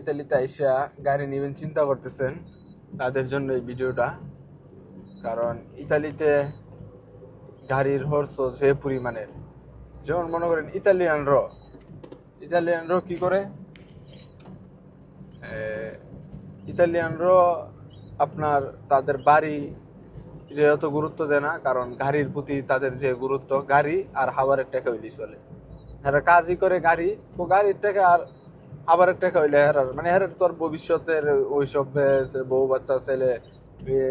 ইতালিতে আইসা গাড়ি নেবেন, চিন্তা করতেছেন তাদের জন্য এই ভিডিওটা। কারণ ইতালিতে গাড়ির হর্স যে পরিমাণের। যেমন মনে করেন ইতালিয়ান র ইতালিয়ান র কি করে? ইতালিয়ান র আপনার তাদের বাড়ি এটা অত গুরুত্ব দেয় না, কারণ গাড়ির প্রতি তাদের যে গুরুত্ব, গাড়ি আর হাওয়ারের টাকা হইলে চলে। এরা কাজই করে গাড়ি ও গাড়ির টাকা আর হাওয়ারের একটা হইলে হেরার। মানে হেরার তোর ভবিষ্যতের ওইসব বউ বাচ্চা, ছেলে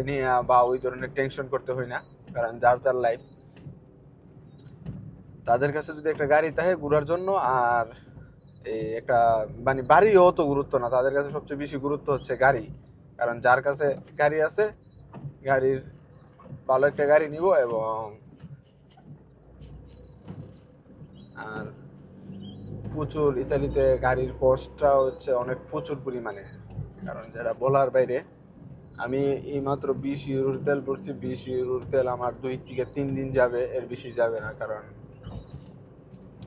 নিয়ে বা ওই ধরনের টেনশন করতে হয় না, কারণ যার যার লাইফ তাদের কাছে যদি একটা গাড়ি থাকে ঘুরার জন্য, আর এই একটা মানে বাড়িও তো গুরুত্ব না, তাদের কাছে সবচেয়ে বেশি গুরুত্ব হচ্ছে গাড়ি। কারণ যার কাছে গাড়ি আছে, গাড়ির ভালো একটা গাড়ি নিব এবং, আর প্রচুর ইতালিতে গাড়ির কস্টটা হচ্ছে অনেক প্রচুর পরিমাণে। কারণ যেটা বলার বাইরে, আমি এই মাত্র বিশ ইউরোর তেল পড়ছি, বিশ ইউরোর তেল আমার দুই থেকে তিন দিন যাবে, এর বেশি যাবে না, কারণ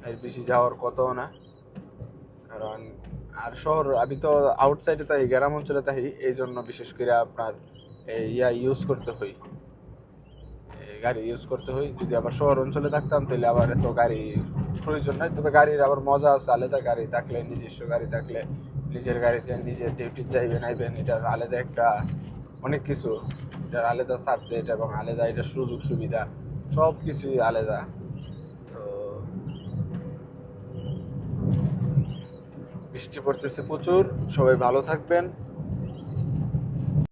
এর বেশি যাওয়ার কথাও না। কারণ আর শহর, আমি তো আউটসাইডে তাই, গ্রাম অঞ্চলে তাই এই জন্য বিশেষ করে আপনার ইয়া ইউজ করতে হই। গাড়ি ইউজ করতে হই। যদি আবার শহর অঞ্চলে থাকতাম, তাহলে আবার এত গাড়ি প্রয়োজন নাই। তবে গাড়ির আবার মজা আছে, আলাদা গাড়ি থাকলে, নিজস্ব গাড়ি থাকলে, নিজের গাড়িতে নিজের ডিউটি যাইবেন আইবেন এটার আলাদা একটা অনেক কিছু। এটার আলাদা সাবজেক্ট এবং আলাদা এটা সুযোগ সুবিধা সব কিছুই আলাদা। তো বৃষ্টি পড়তেছে প্রচুর, সবাই ভালো থাকবেন।